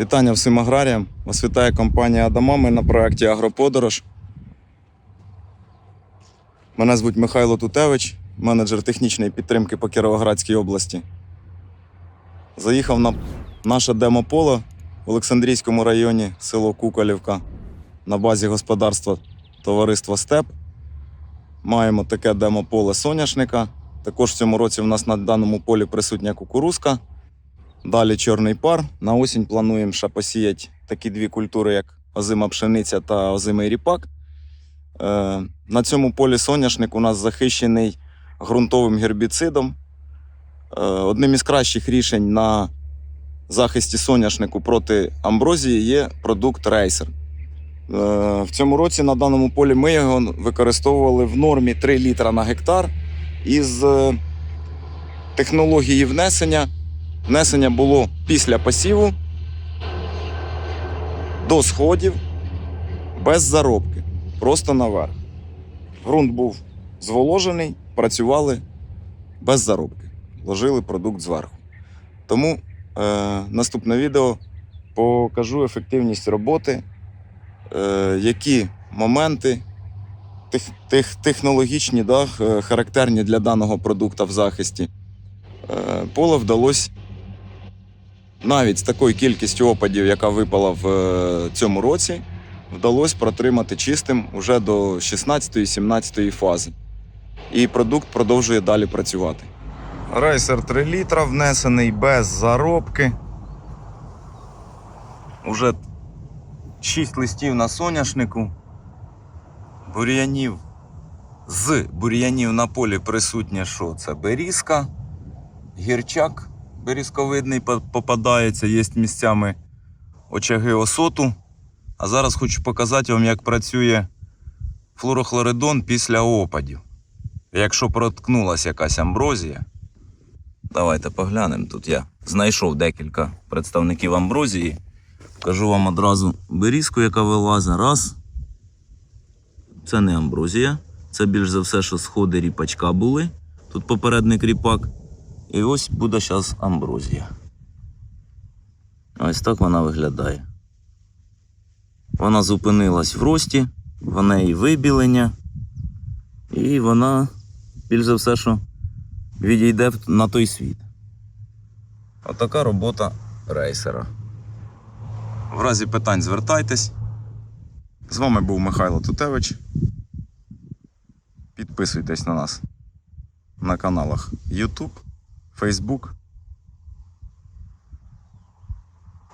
Вітання всім аграріям. Вас вітає компанія Адама. Ми на проєкті Агроподорож. Мене звуть Михайло Тутевич, менеджер технічної підтримки по Кіровоградській області. Заїхав на наше демополе в Олександрійському районі, село Куколівка, на базі господарства товариства Степ. Маємо таке демополе соняшника. Також в цьому році в нас на даному полі присутня кукурузка. Далі чорний пар. На осінь плануємо ще посіяти такі дві культури, як озима пшениця та озимий ріпак. Е, на цьому полі соняшник у нас захищений ґрунтовим гербіцидом. Е, одним із кращих рішень на захисті соняшнику проти амброзії є продукт Рейсер. Е, в цьому році на даному полі ми його використовували в нормі 3 літра на гектар із технології внесення. Внесення було після посіву до сходів без заробки, просто наверх. Грунт був зволожений, працювали без заробки, вложили продукт зверху. Тому е, наступне відео покажу ефективність роботи, е, які моменти тех, тех, технологічні, да, характерні для даного продукту в захисті. Е, поле вдалося навіть з такою кількістю опадів, яка випала в е, цьому році, вдалося протримати чистим уже до 16-17 фази. І продукт продовжує далі працювати. Рейсер 3 літра внесений без заробки. Уже 6 листів на соняшнику. Бур'янів. З бур'янів на полі присутнє що? Це берізка, гірчак берізковидний попадається, є місцями очаги осоту. А зараз хочу показати вам, як працює флорохлоридон після опадів. Якщо проткнулася якась амброзія. Давайте поглянемо. Тут я знайшов декілька представників амброзії. Покажу вам одразу берізку, яка вилазить. Раз. Це не амброзія. Це більш за все, що сходи ріпачка були. Тут попередник ріпак. І ось буде зараз амброзія. Ось так вона виглядає. Вона зупинилась в рості, в неї вибілення, і вона, більш за все, що відійде на той світ. Отака робота рейсера. В разі питань звертайтесь. З вами був Михайло Тутевич. Підписуйтесь на нас на каналах YouTube, Facebook.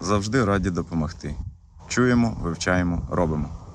Завжди раді допомогти. Чуємо, вивчаємо, робимо.